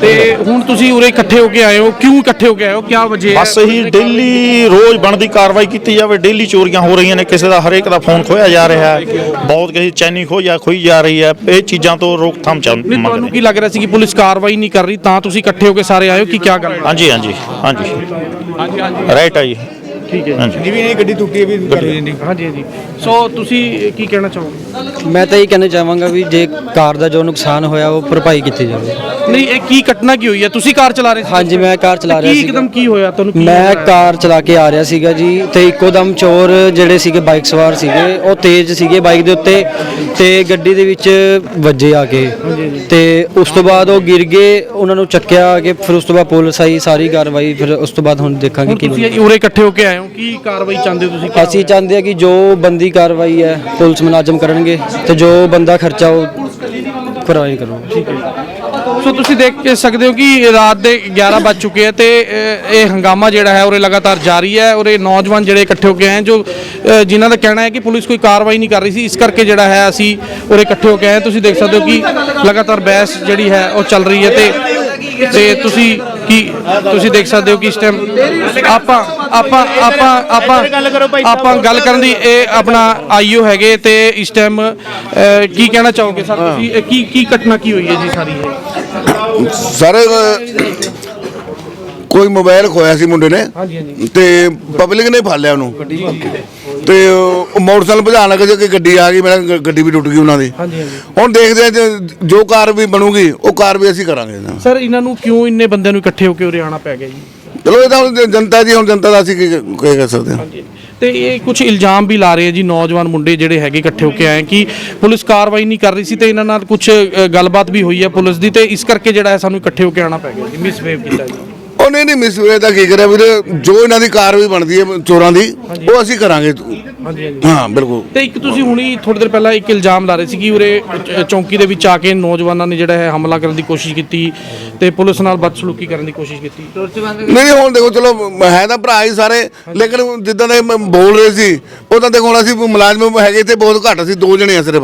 ਤੇ ਹੁਣ ਤੁਸੀਂ ਉਰੇ ਇਕੱਠੇ ਹੋ ਕੇ ਆਏ ਹੋ ਕਿਉਂ ਇਕੱਠੇ ਹੋ ਕੇ ਆਏ ਹੋ? ਕੀ ਵਜ੍ਹਾ ਬਸ ਹੀ ਡੇਲੀ ਰੋਜ਼ ਬਣਦੀ ਕਾਰਵਾਈ ਕੀਤੀ ਜਾਵੇ ਡੇਲੀ ਚੋਰੀਆਂ ਹੋ ਰਹੀਆਂ ਨੇ ਕਿਸੇ ਦਾ ਹਰੇਕ ਦਾ ਫੋਨ ਖੋਇਆ ਜਾ ਰਿਹਾ ਹੈ ਬਹੁਤ ਕਿਸੇ ਚੈਨੀ ਜਾ ਖੋਈ ਜਾ ਰਹੀ ਹੈ ਇਹ ਚੀਜ਼ਾਂ ਤੋਂ ਰੋਕਥਾਮ ਚਾਹ ਨਹੀਂ ਤੁਹਾਨੂੰ ਕੀ ਲੱਗ ਰਿਹਾ ਸੀ ਕਿ ਪੁਲਿਸ ਕਾਰਵਾਈ ਨਹੀਂ ਕਰ ਰਹੀ ਤਾਂ ਤੁਸੀਂ ਇਕੱਠੇ ਹੋ ਕੇ ਸਾਰੇ ਆਏ ਹੋ ਕਿ ਕੀ ਗੱਲ ਹੈ? ਹਾਂਜੀ ਹਾਂਜੀ ਹਾਂਜੀ। ਹਾਂਜੀ ਹਾਂਜੀ। ਰਾਈਟ ਆ ਜੀ। ਠੀਕ ਹੈ ਹਾਂਜੀ। ਜਿਵੇਂ ਇਹ ਗੱਡੀ ਟੁੱਟੀ ਵੀ ਹਾਂਜੀ ਹਾਂਜੀ। ਸੋ ਤੁਸੀਂ ਕੀ ਕਹਿਣਾ ਚਾਹੋਗੇ? ਮੈਂ ਤਾਂ ਇਹ ਕਹਿਣਾ ਚਾਹਾਂਗਾ ਵੀ ਜੇ ਕਾਰ ਦਾ ਜੋ ਨੁਕਸਾਨ ਹੋਇਆ ਉਹ ਭਰਪਾਈ ਕੀਤੀ ਜਾਵੇ। ਨਹੀਂ ਇਹ ਕੀ ਘਟਨਾ ਕੀ ਹੋਈ ਹੈ? ਤੁਸੀਂ ਕਾਰ ਚਲਾ ਰਹੇ ਸੀ? ਹਾਂਜੀ ਮੈਂ ਕਾਰ ਚਲਾ ਰਿਹਾ ਕੀ ਸੀ ਇੱਕਦਮ ਕੀ ਹੋਇਆ? ਤੁਹਾਨੂੰ ਕੀ ਮੈਂ? ਕਾਰ ਚਲਾ ਕੇ ਆ ਰਿਹਾ ਸੀਗਾ ਜੀ ਤੇ ਇੱਕੋ ਦਮ ਚੋਰ ਜਿਹੜੇ ਸੀਗੇ ਬਾਈਕ ਸਵਾਰ ਸੀਗੇ ਉਹ ਤੇਜ਼ ਸੀਗੇ ਬਾਈਕ ਦੇ ਉੱਤੇ ਤੇ ਗੱਡੀ ਦੇ ਵਿੱਚ ਵੱਜੇ ਆ ਕੇ। ਤੇ ਉਸ ਤੋਂ ਬਾਅਦ ਉਹ ਗਿਰ ਗਏ ਉਹਨਾਂ ਨੂੰ ਚੱਕਿਆ ਆ ਕੇ ਫਿਰ ਉਸ ਤੋਂ ਬਾਅਦ ਪੁਲਿਸ ਆਈ ਸਾਰੀ ਕਾਰਵਾਈ ਫਿਰ ਉਸ ਤੋਂ ਬਾਅਦ ਹੁਣ ਦੇਖਾਂਗੇ ਹੁਣ ਕੀ ਤੁਸੀਂ ਬਣਦਾ। ਉਰੇ ਇਕੱਠੇ ਹੋ ਕੇ ਆਏ ਹੋ? ਕੀ ਕਾਰਵਾਈ ਚਾਹੁੰਦੇ ਹੋ ਤੁਸੀਂ ਅਸੀਂ ਚਾਹੁੰਦੇ ਹਾਂ ਕਿ ਜੋ ਬੰਦੀ ਕਾਰਵਾਈ ਹੈ ਪੁਲਿਸ ਮੁਲਾਜ਼ਮ ਕਰਨਗੇ ਤੇ ਜੋ ਬੰਦਾ ਖਰਚਾ ਉਹ ਕਾਰਵਾਈ ਕਰੋ ਸੋ ਤੁਸੀਂ ਦੇਖ ਕੇ ਸਕਦੇ ਹੋ ਕਿ ਰਾਤ ਦੇ 11 ਵੱਜ ਚੁੱਕੇ ਆ ਤੇ ਅ, ਇਹ ਹੰਗਾਮਾ ਜਿਹੜਾ ਹੈ ਉਰੇ ਲਗਾਤਾਰ ਜਾਰੀ ਹੈ ਉਰੇ ਨੌਜਵਾਨ ਜਿਹੜੇ ਇਕੱਠੇ ਹੋ ਕੇ ਆਏ ਹੈ, ਜੋ ਅ, ਜਿਨ੍ਹਾਂ ਦਾ ਕਹਿਣਾ ਹੈ ਕਿ ਪੁਲਿਸ ਕੋਈ ਕਾਰਵਾਈ ਨਹੀਂ ਕਰ ਰਹੀ ਸੀ ਇਸ ਕਰਕੇ ਜਿਹੜਾ ਹੈ ਅਸੀਂ ਉਰੇ ਇਕੱਠੇ ਹੋ ਕੇ ਆਏ ਹਾਂ। ਤੁਸੀਂ ਦੇਖ ਸਕਦੇ ਹੋ ਕਿ ਲਗਾਤਾਰ ਬਹਿਸ ਜਿਹੜੀ ਹੈ ਉਹ ਚੱਲ ਰਹੀ ਹੈ ਤੇ ਤੇ ਤੁਸੀਂ ਕੀ ਤੁਸੀਂ ਦੇਖ ਸਕਦੇ ਹੋ ਕਿ ਇਸ ਟਾਈਮ ਆਪਾਂ ਆਪਾਂ ਆਪਾਂ ਆਪਾਂ ਆਪਾਂ ਗੱਲ ਕਰਨ ਦੀ ਇਹ ਆਪਣਾ ਆਈਓ ਹੈਗੇ ਤੇ ਇਸ ਟਾਈਮ ਕੀ ਕਹਿਣਾ ਚਾਹੋਗੇ ਸਰ? ਤੁਸੀਂ ਕੀ ਕੀ ਘਟਨਾ ਕੀ ਹੋਈ ਹੈ ਜੀ ਸਾਰੀ ਇਹ? ਸਾਰੇ ਕੋਈ ਮੋਬਾਈਲ ਖੋਇਆ ਸੀ ਮੁੰਡੇ ਨੇ ਹਾਂਜੀ ਹਾਂਜੀ। ਤੇ ਪਬਲਿਕ ਨੇ ਫੜ ਲਿਆ ਉਹਨੂੰ। ਤੇ ਉਹ ਮੋਟਰਸਾਈਕਲ ਭਜਾਣ ਲੱਗੇ ਜੇ ਕਿ ਗੱਡੀ ਆ ਗਈ ਮੇਰਾ ਗ- ਗੱਡੀ ਵੀ ਟੁੱਟ ਗਈ ਉਹਨਾਂ ਦੀ। ਹਾਂਜੀ ਹਾਂਜੀ। ਹੁਣ ਦੇਖਦੇ ਆ ਜੇ- ਜੋ ਕਾਰ ਵੀ ਬਣੂਗੀ ਉਹ ਕਾਰ ਵੀ ਅਸੀਂ ਕਰਾਂਗੇ ਨਾ। ਸਰ ਇਹਨਾਂ ਨੂੰ ਕਿਉਂ ਇੰਨੇ ਬੰਦਿਆਂ ਨੂੰ ਇਕੱਠੇ ਹੋ ਕੇ ਉਰੇ ਆਉਣਾ ਪੈ ਗਿਆ ਜੀ? ਚਲੋ ਇਹ ਤਾਂ ਹੁਣ ਜ- ਜਨਤਾ ਜੀ ਹੁਣ ਜਨਤਾ ਦਾ ਅਸੀਂ ਕੀ ਕੀ ਕਹਿ ਸਕਦੇ ਹਾਂ। ਤੇ ਇਹ ਕੁਝ ਇਲਜ਼ਾਮ ਵੀ ਲਾ ਰਹੇ ਆ ਜੀ ਨੌਜਵਾਨ ਮੁੰਡੇ ਜਿਹੜੇ ਹੈਗੇ ਇਕੱਠੇ ਹੋ ਕੇ ਆਏ ਕਿ ਪੁਲਿਸ ਕਾਰਵਾਈ ਨਹੀਂ ਕਰ ਰਹੀ ਸੀ ਤੇ ਇਹਨਾਂ ਨਾਲ ਕੁਝ ਗੱਲਬਾਤ ਵੀ ਹੋਈ ਹੈ ਪੁਲਿਸ ਦੀ ਤੇ ਇਸ ਕਰਕੇ ਜਿਹੜਾ ਹੈ ਸਾਨੂੰ ਇਕੱਠੇ ਹੋ ਕੇ ਆਉਣਾ ਪੈ ਗਿਆ ਜੀ ਮਿਸਵੇਵ ਕੀਤਾ ਜੀ। ਉਹ ਨਹੀਂ ਨਹੀਂ ਮਿਸਵੇ ਦਾ ਕੀ ਕਰਿਆ ਵੀਰੇ ਜੋ ਇਹਨਾਂ ਦੀ ਕਾਰ ਵੀ ਬਣਦੀ ਹੈ ਚੋਰਾਂ ਦੀ ਉਹ ਅਸੀਂ ਕਰਾਂਗੇ। ਹਾਂ ਬਿਲਕੁਲ। ਤੇ ਇੱਕ ਤੁਸੀਂ ਹੁਣੀ ਥੋੜੀ ਦੇਰ ਪਹਿਲਾਂ ਇੱਕ ਇਲਜ਼ਾਮ ਲਾ ਰਹੇ ਸੀ ਕਿ ਉਰੇ ਚ- ਚੌਂਕੀ ਦੇ ਵਿੱਚ ਆ ਕੇ ਨੌਜਵਾਨਾਂ ਨੇ ਜਿਹੜਾ ਹੈ ਹਮਲਾ ਕਰਨ ਦੀ ਕੋਸ਼ਿਸ਼ ਕੀਤੀ ਤੇ ਪੁਲਿਸ ਨਾਲ ਬਦਸਲੂਕੀ ਕਰਨ ਦੀ ਕੋਸ਼ਿਸ਼ ਕੀਤੀ। ਨਹੀਂ ਹੁਣ ਦੇਖੋ ਚਲੋ ਹੈ ਤਾਂ ਭਰਾ ਹੀ ਸਾਰੇ ਲੇਕਿਨ ਜਿੱਦਾਂ ਦੇ ਮ- ਬੋਲ ਰਹੇ ਸੀ ਉਦਾਂ ਦੇਖੋ ਹੁਣ ਅਸੀਂ ਮੁਲਾਜ਼ਮ ਹੈਗੇ ਤੇ ਬਹੁਤ ਘੱਟ ਸੀ ਦੋ ਜਣੇ ਆ ਸਿਰਫ।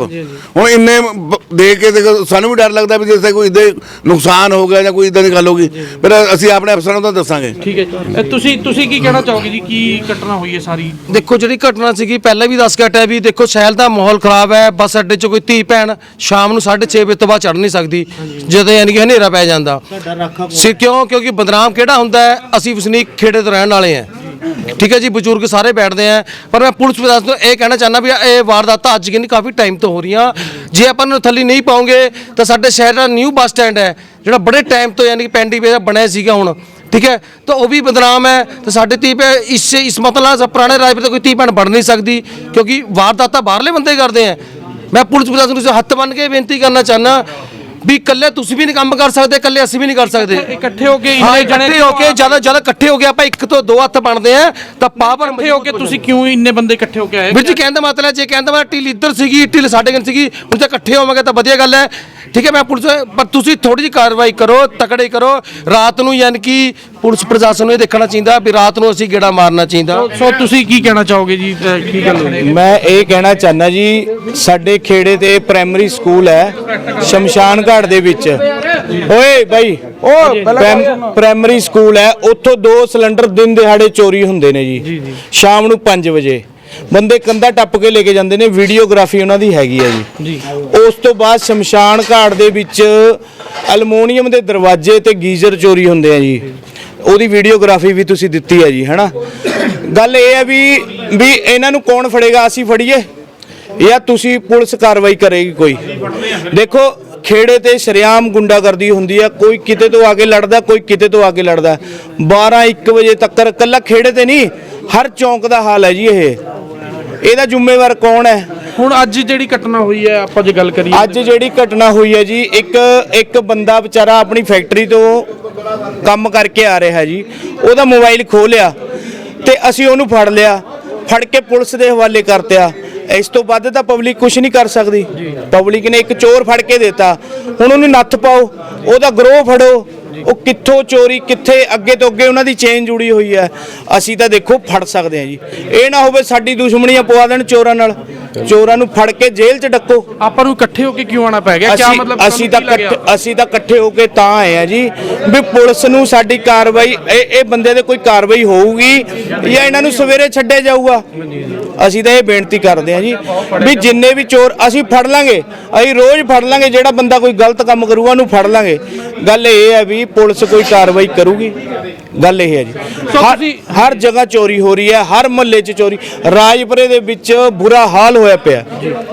ਹੁਣ ਇੰਨੇ ਬ- ਦੇਖ ਕੇ ਦੇਖੋ ਸਾਨੂੰ ਵੀ ਡਰ ਲੱਗਦਾ ਵੀ ਜੇ ਕੋਈ ਇਦਾਂ ਨੁਕਸਾਨ ਹੋ ਗਿਆ ਜਾਂ ਕੋਈ ਇਦਾਂ ਦੀ ਗੱਲ ਹੋ ਗਈ ਫਿਰ ਅਸੀਂ ਆਪਣੇ ਅਫਸਰਾਂ ਨੂੰ ਤਾਂ ਦੱਸਾਂਗੇ। ਠੀਕ ਹੈ। ਅ, ਤੁਸੀਂ ਤੁਸੀਂ ਕੀ ਕਹਿਣਾ ਚਾਹੋਗੇ ਜੀ? ਕੀ ਘਟਨਾ ਹੋਈ ਹੈ ਸਾਰੀ? ਦੇਖੋ ਜਿਹੜੀ ਘਟਨਾ ਸੀਗੀ ਪਹਿਲਾਂ ਵੀ ਦੱਸ ਕੇ ਹਟਿਆ ਵੀ ਦੇਖੋ ਸ਼ਹਿਰ ਦਾ ਮਾਹੌਲ ਖਰਾਬ ਹੈ। ਬੱਸ ਅੱਡੇ 'ਚ ਕੋਈ ਧੀ ਭੈਣ ਸ਼ਾਮ ਨੂੰ 6:30 ਵਜੇ ਤੋਂ ਬਾਅਦ ਚੜ ਨਹੀਂ ਸਕਦੀ ਜਦੋਂ ਯਾਨੀ ਕਿ ਹਨੇਰਾ ਪੈ ਜਾਂਦਾ। ਸਿਰ ਕਿਉਂ? ਕਿਉਂਕਿ ਬਦਨਾਮ ਕਿਹੜਾ ਹੁੰਦਾ ਹੈ? ਅਸੀਂ ਵਸਨੀਕ ਖੇੜੇ ਤੋਂ ਰਹਿਣ ਵਾਲੇ ਆ ਠੀਕ ਹੈ ਜੀ ਬਜ਼ੁਰਗ ਸਾਰੇ ਬੈਠਦੇ ਆ। ਪਰ ਮੈਂ ਪੁਲਿਸ ਪ੍ਰਸ਼ਾਸਨ ਤੋਂ ਇਹ ਕਹਿਣਾ ਚਾਹੁੰਦਾ ਵੀ ਇਹ ਵਾਰਦਾਤਾਂ ਅੱਜ ਕਿ ਨਹੀਂ ਕਾਫੀ ਟਾਈਮ ਤੋਂ ਹੋ ਰਹੀਆਂ। ਜੇ ਆਪਾਂ ਨੂੰ ਥੱਲੀ ਨਹੀਂ ਪਾਉਂਗੇ ਤਾਂ ਸਾਡੇ ਸ਼ਹਿਰ ਦਾ ਨਿਊ ਬੱਸ ਸਟੈਂਡ ਹੈ ਜਿਹੜਾ ਬੜੇ ਟਾਈਮ ਤੋਂ ਯਾਨੀ ਕਿ ਪੈਂਡੀ ਵੇ ਦਾ ਬਣਿਆ ਸੀਗਾ ਹੁਣ। ਠੀਕ ਹੈ? ਤਾਂ ਉਹ ਵੀ ਬਦਨਾਮ ਹੈ। ਤੇ ਸਾਡੇ ਧੀ ਭੈਣ ਇਸ ਇਸ ਮਤਲਬ ਨਾਲ ਪੁਰਾਣੇ ਰਾਜ ਤੋਂ ਕੋਈ ਧੀ ਭੈਣ ਬਣ ਨਹੀਂ ਸਕਦੀ, ਕਿਉਂਕਿ ਵਾਰਦਾਤਾਂ ਬਾਹਰਲੇ ਬੰਦੇ ਕਰਦੇ ਆ ਮੈਂ ਪੁਲਿਸ ਪ੍ਰਸ਼ਾਸਨ ਨੂੰ ਹੱਥ ਬੰਨ ਕੇ ਬੇਨਤੀ ਕਰਨਾ ਚਾਹੁੰਦਾ ਵੀ ਇਕੱਲੇ ਤੁਸੀਂ ਵੀ ਨਹੀਂ ਕੰਮ ਕਰ ਸਕਦੇ ਇਕੱਲੇ ਅਸੀਂ ਵੀ ਨਹੀਂ ਕਰ ਸਕਦੇ। ਇਕੱਠੇ ਹੋ ਕੇ ਹਾਂ ਇੰਨੇ ਜਣੇ ਇਕੱਠੇ ਹੋ ਕੇ ਜ਼ਿਆਦਾ ਜ਼ਿਆਦਾ ਇਕੱਠੇ ਹੋ ਕੇ ਆਪਾਂ ਇੱਕ ਤੋਂ ਦੋ ਹੱਥ ਬਣਦੇ ਆ ਤਾਂ ਪਾਵਰ ਇਕੱਠੇ ਹੋ ਕੇ ਤੁਸੀਂ ਕਿਉਂ ਇੰਨੇ ਬੰਦੇ ਇਕੱਠੇ ਹੋ ਕੇ ਆਏ? ਵੀਰ ਜੀ ਕਹਿਣ ਦਾ ਮਤਲਬ ਹੈ, ਜੇ ਕਹਿੰਦਾ ਮੈਂ ਢਿੱਲ ਇੱਧਰ ਸੀਗੀ ਢਿੱਲ ਸਾਡੇ ਕੋਲ ਸੀਗੀ ਹੁਣ ਤਾਂ ਇਕੱਠੇ ਹੋਵਾਂਗੇ ਤਾਂ ਵਧੀਆ ਗੱਲ ਹੈ। ਠੀਕ ਹੈ ਮੈਂ ਪੁਲਿਸ ਪਰ ਤੁਸੀਂ ਥੋੜੀ ਜਿਹੀ ਕਾਰਵਾਈ ਕਰੋ ਤਕੜੇ ਕਰੋ। ਰਾਤ ਨੂੰ ਯਾਨੀ ਕਿ ਪੁਲਿਸ ਪ੍ਰਸ਼ਾਸਨ ਨੂੰ ਇਹ ਦੇਖਣਾ ਚਾਹੀਦਾ ਵੀ ਰਾਤ ਨੂੰ ਅਸੀਂ ਗੇੜਾ ਮਾਰਨਾ ਚਾਹੀਦਾ। ਸੋ ਤੁਸੀਂ ਕੀ ਕਹਿਣਾ ਚਾਹੋਗੇ ਜੀ? ਕੀ ਗੱਲ ਹੋਈ? ਮੈਂ ਇਹ ਕਹਿਣਾ ਚਾਹੁੰਦਾ ਜੀ ਸਾਡੇ ਖੇੜੇ ਤੇ ਪ੍ਰਾਇਮਰੀ ਸਕੂਲ ਹੈ ਸ਼ਮਸ਼ਾਨ ਘਾਟ ਦੇ ਵਿੱਚ। ਓਏ ਬਾਈ ਉਹ ਪ੍ਰਾਇਮ- ਪ੍ਰਾਇਮਰੀ ਸਕੂਲ ਹੈ ਉੱਥੋਂ ਦੋ ਸਿਲੰਡਰ ਦਿਨ ਦਿਹਾੜੇ ਚੋਰੀ ਹੁੰਦੇ ਨੇ ਜੀ। ਸ਼ਾਮ ਨੂੰ 5 ਵਜੇ। ਬੰਦੇ ਕੰਧਾ ਟੱਪ ਕੇ ਲੈ ਕੇ ਜਾਂਦੇ ਨੇ ਵੀਡੀਓਗ੍ਰਾਫੀ ਉਹਨਾਂ ਦੀ ਹੈਗੀ ਹੈ ਜੀ। ਜੀ। ਉਸ ਤੋਂ ਬਾਅਦ ਸ਼ਮਸ਼ਾਨ ਘਾਟ ਦੇ ਵਿੱਚ ਅਲਮੋਨੀਅਮ ਦੇ ਦਰਵਾਜ਼ੇ ਤੇ ਗੀਜ਼ਰ ਚੋਰੀ ਹੁੰਦੇ ਆ ਜੀ। ਉਹਦੀ ਵੀਡੀਓਗ੍ਰਾਫੀ ਵੀ ਤੁਸੀਂ ਦਿੱਤੀ ਹੈ ਜੀ ਹੈਨਾ? ਗੱਲ ਇਹ ਹੈ ਵੀ ਵੀ ਇਹਨਾਂ ਨੂੰ ਕੌਣ ਫੜੇਗਾ? ਅਸੀਂ ਫੜੀਏ? ਜਾਂ ਤੁਸੀਂ ਪੁਲਿਸ ਕਾਰਵਾਈ ਕਰੇਗੀ ਕੋਈ? ਦੇਖੋ ਖੇੜੇ ਤੇ ਸ਼ਰਿਆਮ ਗੁੰਡਾਗਰਦੀ ਹੁੰਦੀ ਆ ਕੋਈ ਕਿਤੇ ਤੋਂ ਆ ਕੇ ਲੜਦਾ ਕੋਈ ਕਿਤੇ ਤੋਂ ਆ ਕੇ ਲੜਦਾ। 12 1 ਵਜੇ ਤੱਕ ਕੱਲਾ ਖੇੜੇ ਤੇ ਨਹੀਂ ਹਰ ਚੌਂਕ ਦਾ ਹਾਲ ਹੈ ਜੀ ਇਹ। ਇਹਦਾ ਜ਼ਿੰਮੇਵਾਰ ਕੌਣ ਹੈ? ਹੁਣ ਅੱਜ ਜਿਹੜੀ ਘਟਨਾ ਹੋਈ ਹੈ ਆਪਾਂ ਜੇ ਗੱਲ ਕਰੀਏ ਅੱਜ ਜਿਹੜੀ ਘਟਨਾ ਹੋਈ ਹੈ ਜੀ ਇੱਕ ਇੱਕ ਬੰਦਾ ਵਿਚਾਰਾ ਆਪਣੀ ਫੈਕਟਰੀ ਤੋਂ ਕੰਮ ਕਰਕੇ ਆ ਰਿਹਾ ਜੀ। ਉਹਦਾ ਮੋਬਾਈਲ ਖੋਹ ਲਿਆ ਤੇ ਅਸੀਂ ਉਹਨੂੰ ਫੜ ਲਿਆ। ਫੜ ਕੇ ਪੁਲਿਸ ਦੇ ਹਵਾਲੇ ਕਰਤਿਆ ਇਸ ਤੋਂ ਵੱਧ ਤਾਂ ਪਬਲਿਕ ਕੁਝ ਨਹੀਂ ਕਰ ਸਕਦੀ। ਪਬਲਿਕ ਨੇ ਇੱਕ ਚੋਰ ਫੜ ਕੇ ਦਿੱਤਾ। ਹੁਣ ਉਹਨੂੰ ਨੱਥ ਪਾਓ, ਉਹਦਾ ਗਰੋਹ ਫੜੋ। ਉਹ ਕਿੱਥੋਂ ਚੋਰੀ ਕਿੱਥੇ ਅੱਗੇ ਤੋਂ ਅੱਗੇ ਉਹਨਾਂ ਦੀ ਚੇਨ ਜੁੜੀ ਹੋਈ ਹੈ। ਅਸੀਂ ਤਾਂ ਦੇਖੋ ਫੜ ਸਕਦੇ ਹਾਂ ਜੀ। ਇਹ ਨਾ ਹੋਵੇ ਸਾਡੀ ਦੁਸ਼ਮਣੀਆਂ ਪਵਾ ਦੇਣ ਚੋਰਾਂ ਨਾਲ। ਚੋਰਾਂ ਨੂੰ ਫੜ ਕੇ ਜੇਲ੍ਹ 'ਚ ਡੱਕੋ। ਆਪਾਂ ਨੂੰ ਇਕੱਠੇ ਹੋ ਕੇ ਕਿਉਂ ਆਣਾ ਪੈ ਗਿਆ? ਕੀ ਅਸੀਂ ਮਤਲਬ ਅਸੀਂ ਤਾਂ ਤੁਹਾਨੂੰ ਕੀ ਲੱਗਿਆ? ਇਕੱਠੇ ਅਸੀਂ ਤਾਂ ਇਕੱਠੇ ਹੋ ਕੇ ਤਾਂ ਆਏ ਆ ਜੀ ਵੀ ਪੁਲਿਸ ਨੂੰ ਸਾਡੀ ਕਾਰਵਾਈ ਇਹ ਇਹ ਬੰਦੇ ਤੇ ਕੋਈ ਕਾਰਵਾਈ ਹੋਊਗੀ ਜਾਂ ਇਹਨਾਂ ਨੂੰ ਸਵੇਰੇ ਛੱਡਿਆ ਜਾਊਗਾ? ਅਸੀਂ ਤਾਂ ਇਹ ਬੇਨਤੀ ਕਰਦੇ ਆ ਜੀ ਵੀ ਜਿੰਨੇ ਵੀ ਚੋਰ ਅਸੀਂ ਫੜ ਲਾਂਗੇ ਅਸੀਂ ਰੋਜ਼ ਫੜ ਲਾਂਗੇ ਜਿਹੜਾ ਬੰਦਾ ਕੋਈ ਗਲਤ ਕੰਮ ਕਰੂਗਾ ਉਹਨੂੰ ਫੜ ਲਾਂਗੇ। ਗੱਲ ਇਹ ਹੈ ਵੀ ਪੁਲਿਸ ਕੋਈ ਕਾਰਵਾਈ ਕਰੂਗੀ? ਗੱਲ ਇਹ ਹੈ ਜੀ। ਹਰ- ਤੁਸੀਂ- ਹਰ ਜਗ੍ਹਾ ਚੋਰੀ ਹੋ ਰਹੀ ਹੈ ਹਰ ਮੁਹੱਲੇ 'ਚ ਚੋਰੀ। ਰਾਜਪੁਰੇ ਦੇ ਵਿੱਚ ਬੁਰਾ ਹਾਲ ਹੋਇਆ ਪਿਆ।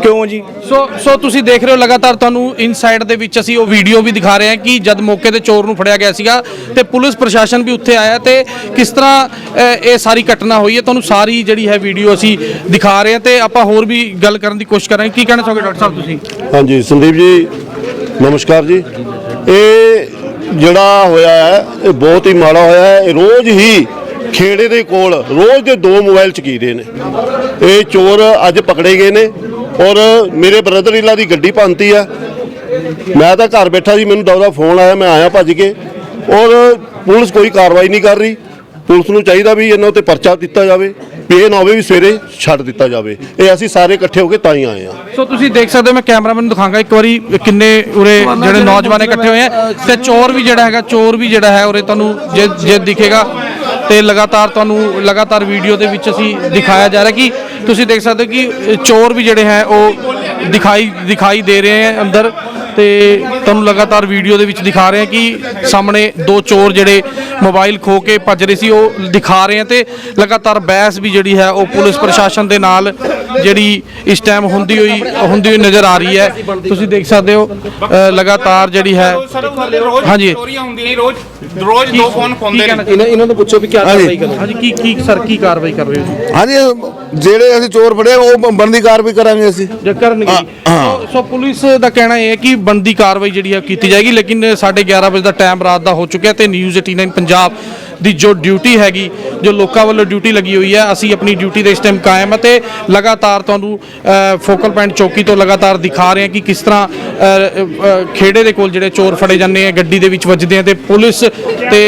ਕਿਉਂ ਜੀ? ਸੋ ਸੋ ਤੁਸੀਂ ਦੇਖ ਰਹੇ ਹੋ ਲਗਾਤਾਰ ਤੁਹਾਨੂੰ ਇਨਸਾਈਡ ਦੇ ਵਿੱਚ ਅਸੀਂ ਉਹ ਵੀਡੀਓ ਵੀ ਦਿਖਾ ਰਹੇ ਹਾਂ ਕਿ ਜਦ ਮੌਕੇ ਤੇ ਚੋਰ ਨੂੰ ਫੜਿਆ ਗਿਆ ਸੀਗਾ ਤੇ ਪੁਲਿਸ ਪ੍ਰਸ਼ਾਸਨ ਵੀ ਉੱਥੇ ਆਇਆ ਤੇ ਕਿਸ ਤਰ੍ਹਾਂ ਅ, ਇਹ ਸਾਰੀ ਘਟਨਾ ਹੋਈ ਹੈ ਤੁਹਾਨੂੰ ਸਾਰੀ ਜਿਹੜੀ ਹੈ ਵੀਡੀਓ ਅਸੀਂ ਦਿਖਾ ਰਹੇ ਹਾਂ ਤੇ ਆਪਾਂ ਹੋਰ ਵੀ ਗੱਲ ਕਰਨ ਦੀ ਕੋਸ਼ਿਸ਼ ਕਰਾਂਗੇ। ਕੀ ਕਹਿਣਾ ਚਾਹੋਗੇ ਡਾਕਟਰ ਸਾਹਿਬ ਤੁਸੀਂ? ਹਾਂਜੀ ਸੰਦੀਪ ਜੀ ਨਮਸਕਾਰ ਜੀ। ਇਹ ਜਿਹੜਾ ਹੋਇਆ ਹੈ, ਇਹ ਬਹੁਤ ਹੀ ਮਾੜਾ ਹੋਇਆ ਹੈ। ਇਹ ਰੋਜ਼ ਹੀ ਖੇੜੇ ਦੇ ਕੋਲ, ਰੋਜ਼ ਦੇ ਦੋ ਮੋਬਾਈਲ ਚਕੀਦੇ ਨੇ। ਇਹ ਚੋਰ ਅੱਜ ਪਕੜੇ ਗਏ ਨੇ ਔਰ ਮੇਰੇ ਬ੍ਰਦਰ ਇਲਾ ਦੀ ਗੱਡੀ ਭੰਨਤੀ ਆ। ਮੈਂ ਤਾਂ ਘਰ ਬੈਠਾ ਸੀ ਮੈਨੂੰ ਦੌਦਾ ਫੋਨ ਆਇਆ, ਮੈਂ ਆਇਆ ਭੱਜ ਕੇ। ਔਰ ਪੁਲਿਸ ਕੋਈ ਕਾਰਵਾਈ ਨਹੀਂ ਕਰ ਰਹੀ। ਪੁਲਿਸ ਨੂੰ ਚਾਹੀਦਾ ਵੀ ਇਹਨਾਂ ਉੱਤੇ ਪਰਚਾ ਦਿੱਤਾ ਜਾਵੇ ਵੀ ਇਹ ਨਾ ਹੋਵੇ ਵੀ ਸਵੇਰੇ ਛੱਡ ਦਿੱਤਾ ਜਾਵੇ। ਇਹ ਅਸੀਂ ਸਾਰੇ ਇਕੱਠੇ ਹੋ ਕੇ ਤਾਂ ਹੀ ਆਏ ਆ ਸੋ ਤੁਸੀਂ ਦੇਖ ਸਕਦੇ ਹੋ ਮੈਂ ਕੈਮਰਾਮੈਨ ਨੂੰ ਦਿਖਾਵਾਂਗਾ ਇੱਕ ਵਾਰੀ ਕਿੰਨੇ ਉਰੇ ਜਿਹੜੇ ਨੌਜਵਾਨ ਇਕੱਠੇ ਹੋਏ ਆ। ਤੇ ਚੋਰ ਵੀ ਜਿਹੜਾ ਹੈਗਾ ਚੋਰ ਵੀ ਜਿਹੜਾ ਹੈ ਉਰੇ ਤੁਹਾਨੂੰ ਜੇ ਜੇ ਦਿਖੇਗਾ। ਤੇ ਲਗਾਤਾਰ ਤੁਹਾਨੂੰ ਲਗਾਤਾਰ ਵੀਡੀਓ ਦੇ ਵਿੱਚ ਅਸੀਂ ਦਿਖਾਇਆ ਜਾ ਰਿਹਾ ਕਿ ਤੁਸੀਂ ਦੇਖ ਸਕਦੇ ਹੋ ਕਿ ਚੋਰ ਵੀ ਜਿਹੜੇ ਹੈ ਉਹ ਦਿਖਾਈ ਦਿਖਾਈ ਦੇ ਰਹੇ ਹੈ ਅੰਦਰ। ਤੇ ਤੁਹਾਨੂੰ ਲਗਾਤਾਰ ਵੀਡੀਓ ਦੇ ਵਿੱਚ ਦਿਖਾ ਰਹੇ ਹਾਂ ਕਿ ਸਾਹਮਣੇ ਦੋ ਚੋਰ ਜਿਹੜੇ ਮੋਬਾਈਲ ਖੋ ਕੇ ਭੱਜ ਰਹੇ ਸੀ, ਉਹ ਦਿਖਾ ਰਹੇ ਹਾਂ ਤੇ ਲਗਾਤਾਰ ਬਹਿਸ ਵੀ ਜਿਹੜੀ ਹੈ ਉਹ ਪੁਲਿਸ ਪ੍ਰਸ਼ਾਸਨ ਦੇ ਨਾਲ ਜਿਹੜੀ ਇਸ ਟਾਈਮ ਹੁੰਦੀ ਹੋਈ ਹੁੰਦੀ ਹੋਈ ਨਜ਼ਰ ਆ ਰਹੀ ਹੈ। ਤੁਸੀਂ ਦੇਖ ਸਕਦੇ ਹੋ ਅ, ਲਗਾਤਾਰ ਜਿਹੜੀ ਹੈ। ਰੋਜ਼ ਹਾਂਜੀ। ਚੋਰੀਆਂ ਹੁੰਦੀਆਂ ਜੀ ਰੋਜ਼ ਰੋਜ਼ ਦੋ ਫੋਨ ਖੋਂਦੇ ਨੇ। ਇਹਨਾਂ ਇਹਨਾਂ ਨੂੰ ਪੁੱਛੋ ਵੀ ਕੀ ਕਾਰਵਾਈ ਕਰੋ ਹਾਂਜੀ ਕੀ ਕੀ ਸਰ ਕੀ ਕਾਰਵਾਈ ਕਰ ਰਹੇ ਹੋ ਜੀ ਹਾਂਜੀ ਜਿਹੜੇ ਅਸੀਂ ਚੋਰ ਫੜੇ ਉਹ ਬਣਦੀ ਕਾਰਵਾਈ ਕਰਾਂਗੇ ਅਸੀਂ। ਜੇ ਕਰਨਗੇ? ਸੋ- ਸੋ ਪੁਲਿਸ ਦਾ ਕਹਿਣਾ ਇਹ ਹੈ ਕਿ ਬਣਦੀ ਕਾਰਵਾਈ ਜਿਹੜੀ ਹੈ ਕੀਤੀ ਜਾਏਗੀ ਲੇਕਿਨ 11:30 ਵਜੇ ਦਾ ਟਾਈਮ ਰਾਤ ਦਾ ਹੋ ਚੁੱਕਿਆ ਤੇ ਨਿਊਜ਼ 89 ਪੰਜਾਬ ਦੀ ਜੋ ਡਿਊਟੀ ਹੈਗੀ, ਜੋ ਲੋਕਾਂ ਵੱਲੋਂ ਡਿਊਟੀ ਲੱਗੀ ਹੋਈ ਹੈ, ਅਸੀਂ ਆਪਣੀ ਡਿਊਟੀ ਦੇ ਇਸ ਟਾਈਮ ਕਾਇਮ ਅਤੇ ਲਗਾਤਾਰ ਤੁਹਾਨੂੰ ਫੋਕਲ ਪੁਆਇੰਟ ਚੌਕੀ ਤੋਂ ਲਗਾਤਾਰ ਦਿਖਾ ਰਹੇ ਹਾਂ ਕਿ ਕਿਸ ਤਰ੍ਹਾਂ ਖੇੜੇ ਦੇ ਕੋਲ ਜਿਹੜੇ ਚੋਰ ਫੜੇ ਜਾਂਦੇ ਆ, ਗੱਡੀ ਦੇ ਵਿੱਚ ਵੱਜਦੇ ਆ ਤੇ ਪੁਲਿਸ ਤੇ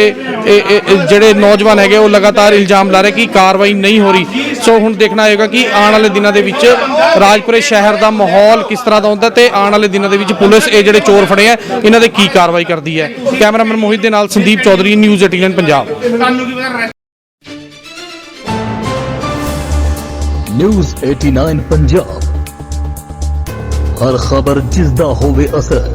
ਜਿਹੜੇ ਨੌਜਵਾਨ ਹੈਗੇ, ਉਹ ਲਗਾਤਾਰ ਇਲਜ਼ਾਮ ਲਾ ਰਹੇ ਕਿ ਕਾਰਵਾਈ ਨਹੀਂ ਹੋ ਰਹੀ। ਸੋ ਹੁਣ ਦੇਖਣਾ ਹੋਏਗਾ ਕਿ ਆਉਣ ਵਾਲੇ ਦਿਨਾਂ ਦੇ ਵਿੱਚ ਰਾਜਪੁਰੇ ਸ਼ਹਿਰ ਦਾ ਮਾਹੌਲ ਕਿਸ ਤਰ੍ਹਾਂ ਦਾ ਹੁੰਦਾ ਤੇ ਆਉਣ ਵਾਲੇ ਦਿਨਾਂ ਦੇ ਵਿੱਚ ਪੁਲਿਸ ਇਹ ਜਿਹੜੇ ਚੋਰ ਫੜੇ ਆ, ਇਹਨਾਂ ਦੇ ਕੀ ਕਾਰਵਾਈ ਕਰਦੀ ਹੈ। ਕੈਮਰਾਮੈਨ ਮੋਹਿਤ ਦੇ ਨਾਲ ਸੰਦੀਪ ਚੌਧਰੀ, ਨਿਊਜ਼ 18 ਪੰਜਾਬ। ਨਿਊਜ਼ 89 ਪੰਜਾਬ। ਹਰ ਖਬਰ ਜਿਸ ਦਾ ਹੋਵੇ ਅਸਰ।